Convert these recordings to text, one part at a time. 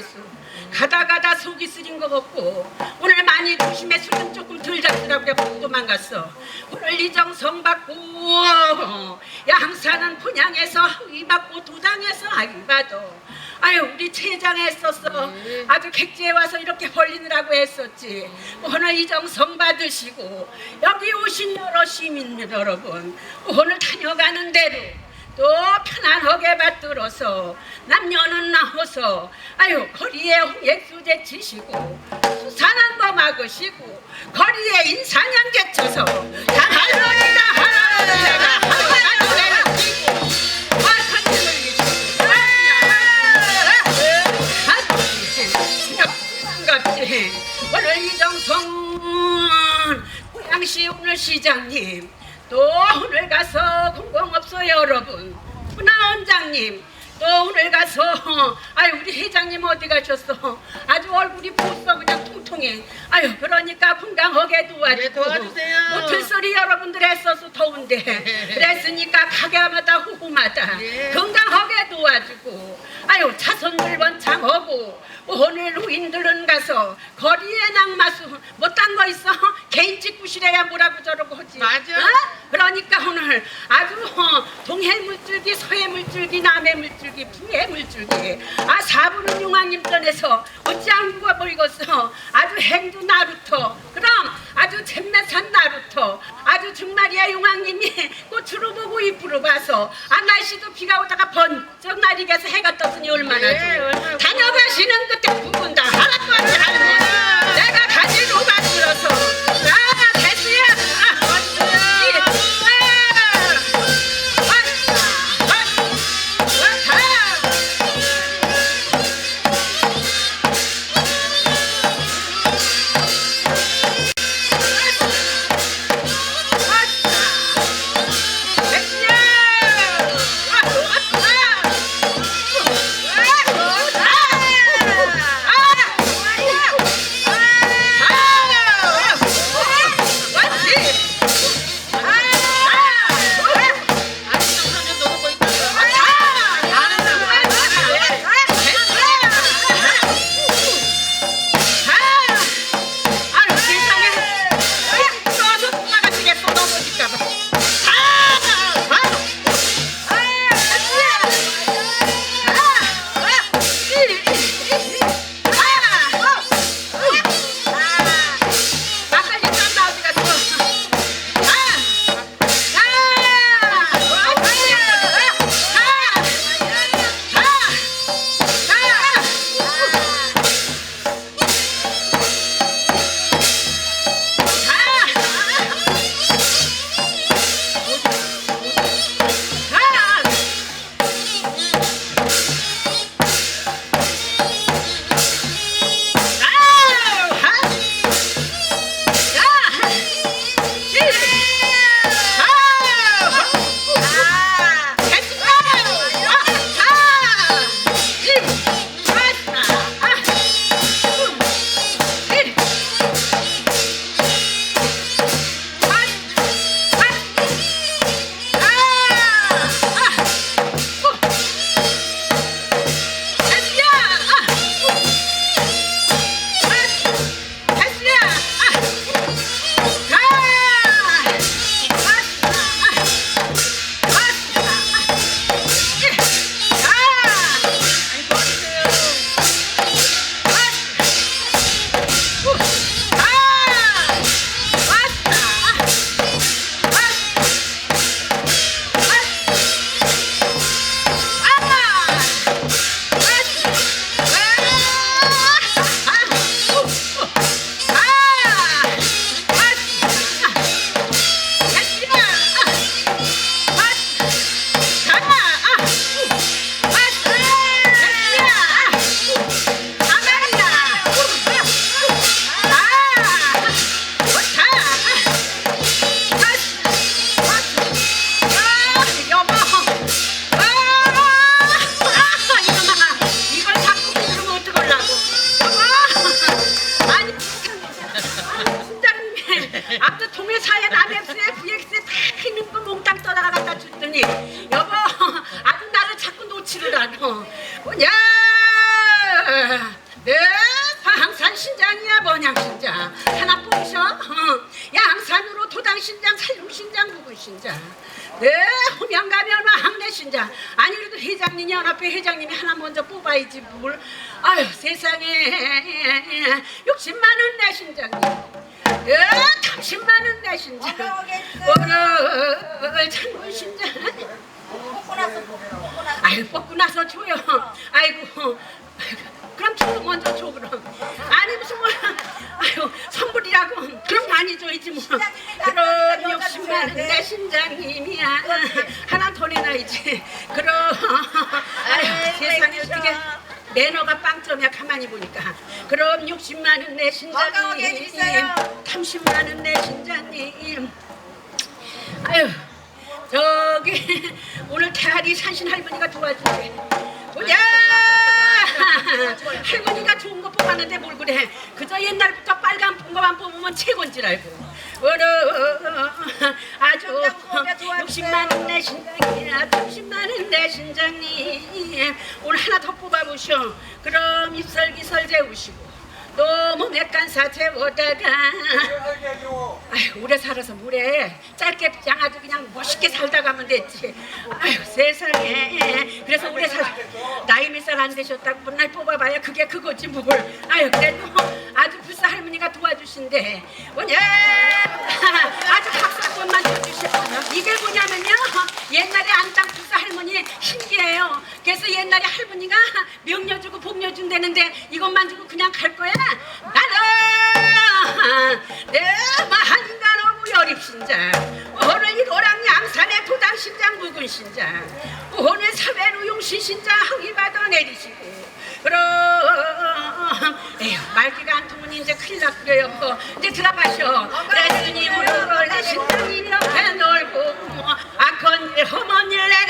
되겠소 가다 가다 속이 쓰린 것 같고 오늘 많이 조심해 술좀 조금 덜 잡으라고 그래 도망갔어. 오늘 이정성 받고 양산은 분양해서 이 받고 도당해서 아이 받어. 아유 우리 최장에 했었어. 예. 아주 객지에 와서 이렇게 벌리느라고 했었지. 오늘 이정성 받으시고 여기 오신 여러 시민 여러분 오늘 다녀가는 대로 또 편안하게 받들어서 남녀는 나와서 아유 거리에 홍액수제 치시고 수산한 거 막으시고 거리에 인사냥 제쳐서 다 할머니다 할머니가 내가 끼고 화산을 이시고 반갑지 오늘 이정성 고양시 오늘 시장님 또 오늘 가서 공공업소 여러분. 문화원장님 또 오늘 가서. 아유 우리 회장님 어디 가셨어? 아주 얼굴이 부었어 그냥 통통해. 아유 그러니까 건강하게 도와주고. 네, 도와주세요. 못할 소리 여러분들 했어서 더운데. 그랬으니까 가게마다 후후마다 네. 건강하게 도와주고. 아유 자손들 번창하고. 오늘 노인들은 가서 거리에 낙마수 못한 거 있어? 개인 찍구실에야 뭐라고 저러고 하지. 맞아. 어? 그러니까 오늘 아주 어, 동해 물줄기 서해 물줄기 남해 물줄기 북해 물줄기. 아 사부는 용왕님 전에서 어찌 안 구가 보이겠어? 아주 행주 나루터 그럼 아주 잼매산 나루터 아주 정말이야 용왕님이. 꽃으로 보고 잎으로 봐서. 아 날씨도 비가 오다가 번쩍 날이게서 해가 떴으니 얼마나 예, 좋아. 얼마나 다녀가시는 그때 부분다 하나도 안 할머니 않어 뭐냐? 네? 방산 신장이야 번양 신장. 하나 뽑으셔. 어. 양산으로 도당 신장 살림 신장 부군 신장. 네? 호명가면화 항내 신장. 아니 그래도 회장님 연합회 회장님이 하나 먼저 뽑아야지 뭘. 아유 세상에. 60만 원 내 신장님. 예, 30만 원내 신장. 오늘 찬물 신장 나서 먹고 나서. 아유 뽑고 나서 줘요. 아이고. 그럼 줘 먼저 줘 그럼. 아니 무슨 뭐 아유 선물이라고. 그럼 많이 줘야지 뭐. 그럼 60만 원내 신장님이야. 하나 더 내놔야지 그럼. 아유 세상에 어떻게 매너가 빵점이야 가만히 보니까. 그럼 60만 원내 건강하게 신장님 해주세요. 30만 원내 신장님. 아유 저기 오늘 태아리 산신 할머니가 도와줄게 보자 할머니가 좋은 거 뽑았는데 뭘 그래? 그저 옛날부터 빨간 폰거만 뽑으면 최고인 줄 알고. 어러 아주 60만 원 내 신장이야 30만 원 내 신장님. 오늘 하나 더 뽑아보쇼 그럼 입설기설 재우시고 너무 맥간사 재우다가 아유 오래 살아서 뭐래 짧게 그냥 아주 그냥 멋있게 살다 가면 됐지. 아유 세상에. 그래서 오래 살 나이 몇 살 안 되셨다고 맨날 뽑아봐야 그게 그거지 뭘. 아유 그래도 아주 불사 할머니가 도와주신대. 뭐냐? 아주 박수한번만 쳐주시오 이게 뭐냐면요. 옛날에 안땅 불사 할머니 신기해요. 그래서 옛날에 할머니가 명료 주고 복료 준다는데 이것만 주고 그냥 갈 거야? 나는 내 마 한가노부 열입신장 오늘 이거랑 양산의 도당신장 묵은신장 오늘 사회노용신신장 항의받아 내리시고. 그럼 에휴 말기가 안 통은 이제 큰일 났고요. 뭐 이제 들어가셔 내 스님으로 내 신장이 옆에 놀고 아컨 일 내가 제쳐주니까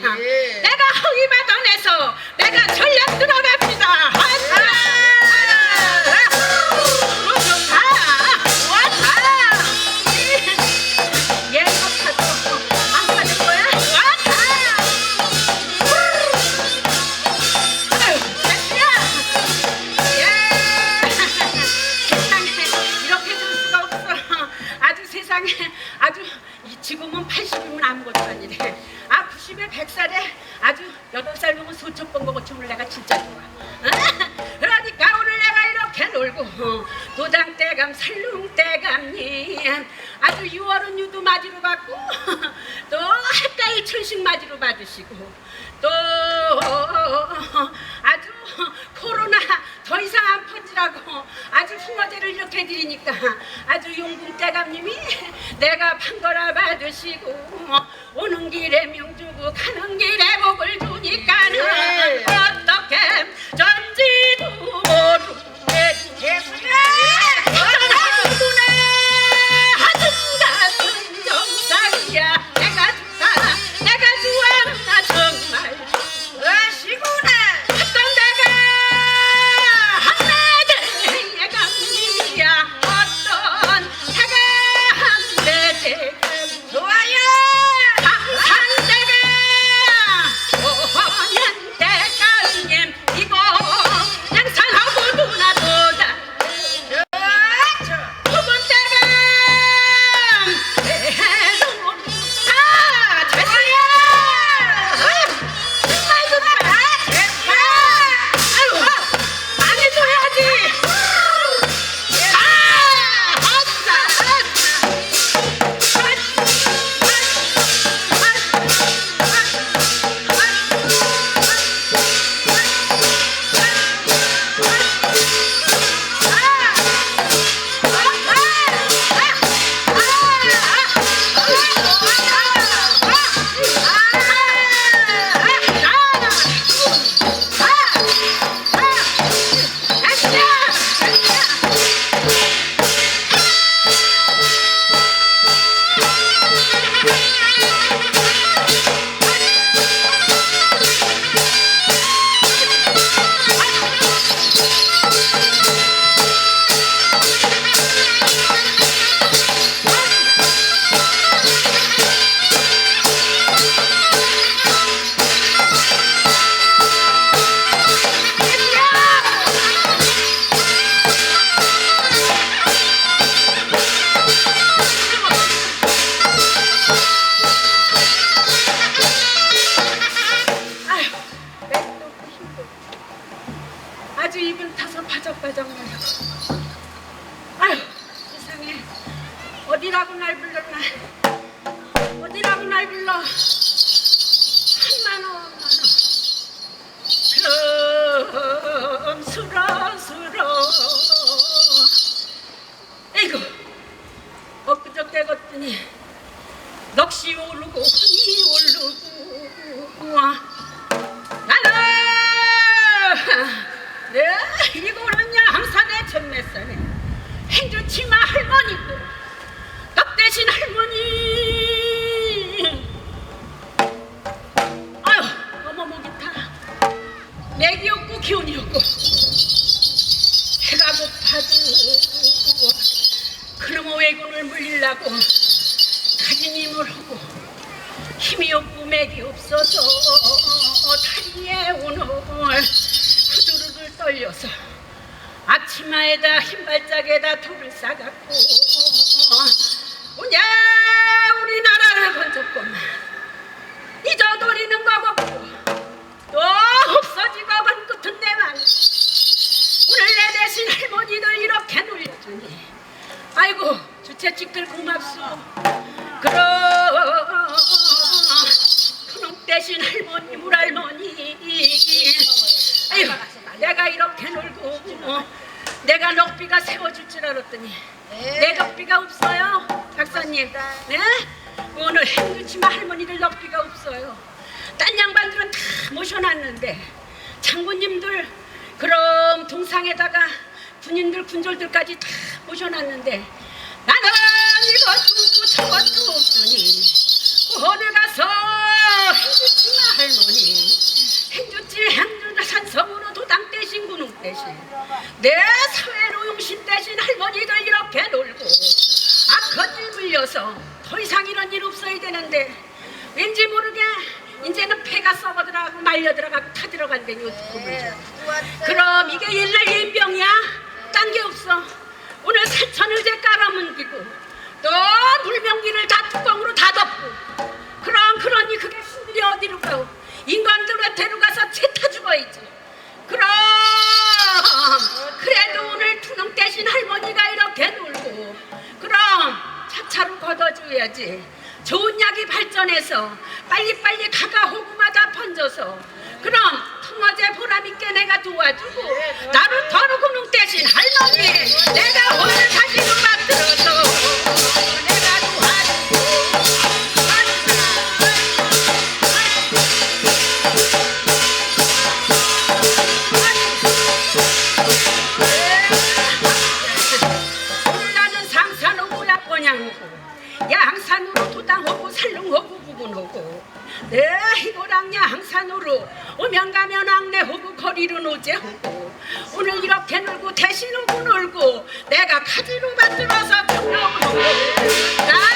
목심 대감, 예. 내가 허위 받아내서 내가 전략 들어갑 맞이로 받고 또 한가위 천식 맞이로 받으시고 또 아주 코로나 더 이상 안 퍼지라고 아주 붕어제를 이렇게 드리니까 아주 용궁대감님이 내가 판거라 받으시고 오는 길에 명주고 가는 길에 넋이 오르고 혼이 오르고. 와. 나는 네 이거는 양산의 전매산에. 행주치마 할머니고 떡 대신 할머니. 아유 어머머 기타. 맥이 없고 기운이 없고. 배가 고파도. 그놈의 외군을 물리려고 힘이 없고 맥이 없어서 다리에 오늘 후두루를 떨려서 앞치마에다 흰발짝에다 돌을 싸갖고 오냐 우리나라를 건졌구만. 잊어버리는 거 없고 또 없어지고 건 끝은 내만 오늘 내 대신 할머니들 이렇게 놀려주니. 아이고 주최측들 고맙소. 그럼 대신 할머니 물할머니. 아유 내가 이렇게 놀고 내가 넉비가 세워줄 줄 알았더니 내 넉비가 없어요 박사님. 네? 오늘 행주치마 할머니들 넉비가 없어요. 딴 양반들은 다 모셔놨는데 장군님들 그럼 동상에다가 군인들 군졸들까지 다 모셔놨는데 나는 두고 저것도 없더니 어디 가서 행주치마 할머니 행주치 행주 산성으로 도당 대신 군웅 대신 내 사회로 용신 대신 할머니들 이렇게 놀고 악헛일 물려서 더 이상 이런 일 없어야 되는데 왠지 모르게 이제는 폐가 썩어들어가고 말려 들어가고 타 들어간다니 어떡하면 네. 그럼 이게 옛날 yen병이야? 딴 게 없어. 오늘 사천을 제 깔아뭉기고 또 물명기를 다 뚜껑으로 다 덮고 그럼 그러니 그게 신들이 어디로 가고 인간들의 데려가서 채타 죽어야지. 그럼 그래도 오늘 투놈 대신 할머니가 이렇게 놀고 그럼 차차로 걷어줘야지. 좋은 약이 발전해서 빨리빨리 가가 호구마다 번져서 그럼 통화제 보람있게 내가 도와주고 나를 더러고 농 대신 할머니 내가 오늘 다시 음악 들어서. 내이고랑야 항산으로. 오면 가면 악내 호구 거리로 노제 호구. 오늘 이렇게 놀고 대신 호구 놀고 내가 카드로 만들어서 등록을 나